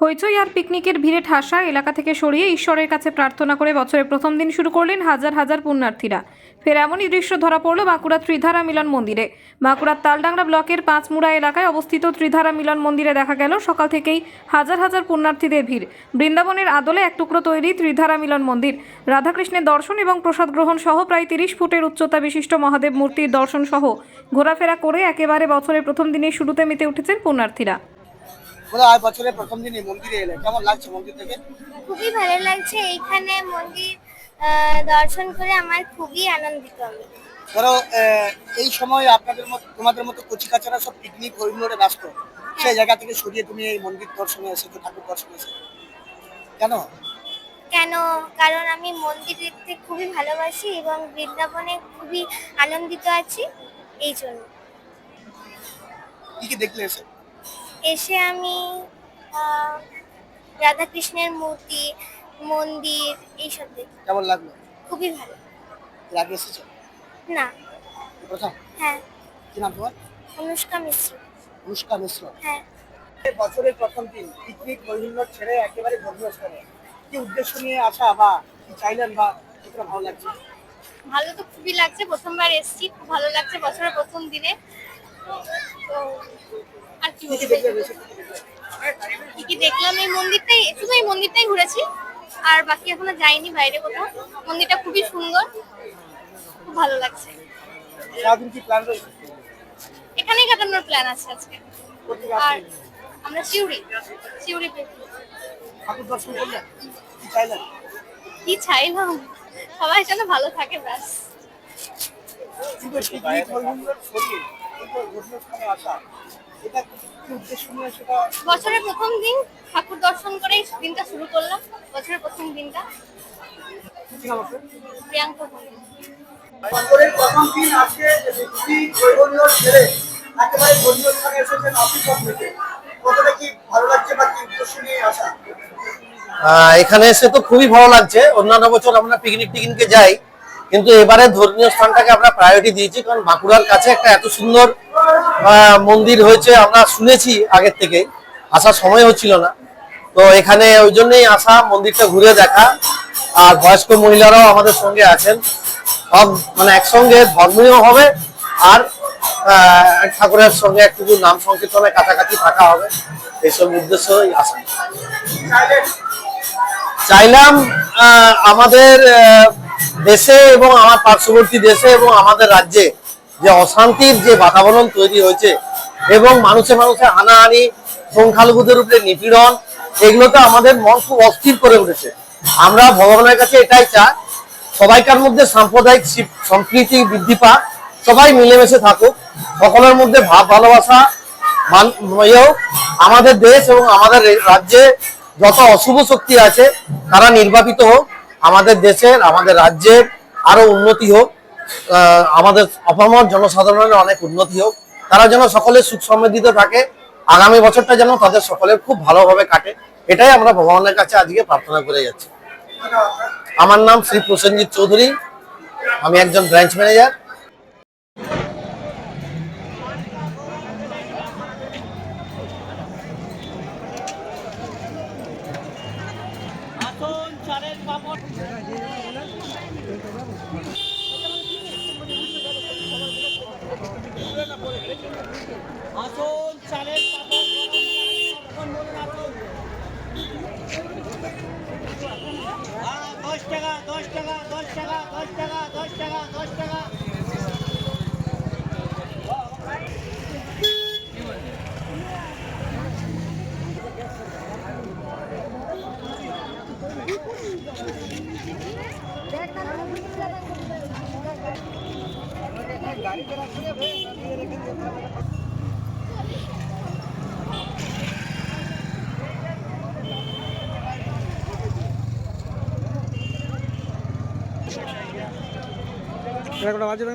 হইচই আর পিকনিকের ভিড়ে ঠাসা এলাকা থেকে সরিয়ে ঈশ্বরের কাছে প্রার্থনা করে বছরের প্রথম দিন শুরু করলেন হাজার হাজার পুণ্যার্থীরা। ফের এমনই দৃশ্য ধরা পড়ল বাঁকুড়া ত্রিধারা মিলন মন্দিরে। বাঁকুড়ার তালডাংরা ব্লকের পাঁচমুড়া এলাকায় অবস্থিত ত্রিধারা মিলন মন্দিরে দেখা গেল সকাল থেকেই হাজার হাজার পুণ্যার্থীদের ভিড়। বৃন্দাবনের আদলে এক টুকরো তৈরি ত্রিধারা মিলন মন্দির। রাধাকৃষ্ণের দর্শন এবং প্রসাদ গ্রহণ সহ প্রায় তিরিশ ফুটের উচ্চতা বিশিষ্ট মহাদেব মূর্তির দর্শন সহ ঘোরাফেরা করে একেবারে বছরের প্রথম দিনে শুরুতে মেতে উঠেছেন পুণ্যার্থীরা। বলে আজ বছরের প্রথম দিনই মন্দিরে এলে। কেমন লাগছে মন্দির থেকে খুবই ভালো লাগছে। এইখানে মন্দির দর্শন করে আমার খুবই আনন্দিত আমি। ধরো এই সময় আপনাদের মতো তোমাদের মতো কচি কাচারা সব পিকনিক হরিণরে ব্যস্ত। সেই জায়গা থেকে সরিয়ে তুমি এই মন্দির দর্শনে এসেছ ঠাকুর দর্শনে এসেছ। কেন? কেন? কারণ আমি মন্দির দেখতে খুবই ভালোবাসি এবং বৃন্দাবনে খুবই আনন্দিত আছি এই জন্য। কি কি দেখলে এসে? এসে আমি রাধাকৃষ্ণের মূর্তি মন্দির এইসব দেখি। কেমন লাগল? খুবই ভালো। এর আগে এসেছ? না। প্রথম হ্যাঁ। কি নাম তোমার? অনুষ্কা মিশ্র। অনুষ্কা মিশ্র। হ্যাঁ। বছরের প্রথম দিন পিকনিক হরিণ ছেড়ে একেবারে ধর্মীয় কি উদ্দেশ্য নিয়ে আসা বা কি চাইলেন বা কতটা ভালো লাগছে? ভালো তো খুবই লাগছে প্রথমবার এসেছি খুব ভালো লাগছে বছরের প্রথম দিনে। তো আর কি কি দেখলাম এই মন্দিরটাই? শুধু এই মন্দিরটাই ঘুরেছি। আর বাকি এখনও যাইনি বাইরে কোথাও। মন্দিরটা খুবই সুন্দর। খুব ভালো লাগছে। এখানেই কাটানোর প্ল্যান আছে আজকে। আর আমরা শিউরি শিউরি কি চাইলাম? সবাই যেন ভালো থাকে ব্যাস। বছরের প্রথম দিন ঠাকুর দর্শন করেই দিনটা শুরু করলাম। বছরের প্রথম দিনটা। কি নাম আপনার? প্রিয়াঙ্কা বছরের প্রথম দিন আজকে পিকনিক ছেড়ে একেবারে ধর্মীয় স্থানে এসেছেন অফিস থেকে কতটা কি ভালো লাগছে বা কি উদ্দেশ্য নিয়ে আসা? এখানে এসে তো খুবই ভালো লাগছে। অন্যান্য বছর আমরা পিকনিক টিকনিকে যাই। কিন্তু এবারে ধর্মীয় স্থানটাকে আমরা প্রায়োরিটি দিয়েছি, কারণ বাঁকুড়ার কাছে একটা এত সুন্দর মন্দির হয়েছে আমরা শুনেছি আগের থেকে আসার সময় হচ্ছিল না। তো এখানে ওই জন্যই আসা, মন্দিরটা ঘুরে দেখা, আর বয়স্ক মহিলারাও আমাদের সঙ্গে আছেন। সব মানে একসঙ্গে ধর্মীয় হবে, আর ঠাকুরের সঙ্গে একটু নাম সংকীর্তনের কাছাকাছি থাকা হবে, এইসব উদ্দেশ্যই আসা। চাইলাম আমাদের দেশে এবং আমার পার্শ্ববর্তী দেশে এবং আমাদের রাজ্যে যে অশান্তির যে বাতাবরণ তৈরি হয়েছে এবং মানুষে মানুষে হানাহানি, সংখ্যালঘুদের উপরে নিপীড়ন, এগুলোতে আমাদের মন খুব অস্থির করে উঠেছে। আমরা ভগবানের কাছে এটাই চাই, সবাইকার মধ্যে সাম্প্রদায়িক সম্প্রীতি বৃদ্ধি পাক, সবাই মিলেমিশে থাকুক, সকলের মধ্যে ভাব ভালোবাসা আমাদের দেশ এবং আমাদের রাজ্যে যত অশুভ শক্তি আছে, তারা নির্বাপিত হোক। আমাদের দেশের, আমাদের রাজ্যের আরও উন্নতি হোক আমাদের অপমর জনসাধারণের অনেক উন্নতি হোক, তারা যেন সকলে সুখ সমৃদ্ধিতে থাকে, আগামী বছরটা যেন তাদের সকলের খুব ভালোভাবে কাটে, এটাই আমরা ভগবানের কাছে আজকে প্রার্থনা করে যাচ্ছি। আমার নাম শ্রী প্রসেনজিৎ চৌধুরী, আমি একজন ব্রাঞ্চ ম্যানেজার। আসুন চালের পাপড় দশ টাকা দশ টাকা দশ টাকা দশ টাকা দশ টাকা দশ টাকা। এটা কটা বাজে না?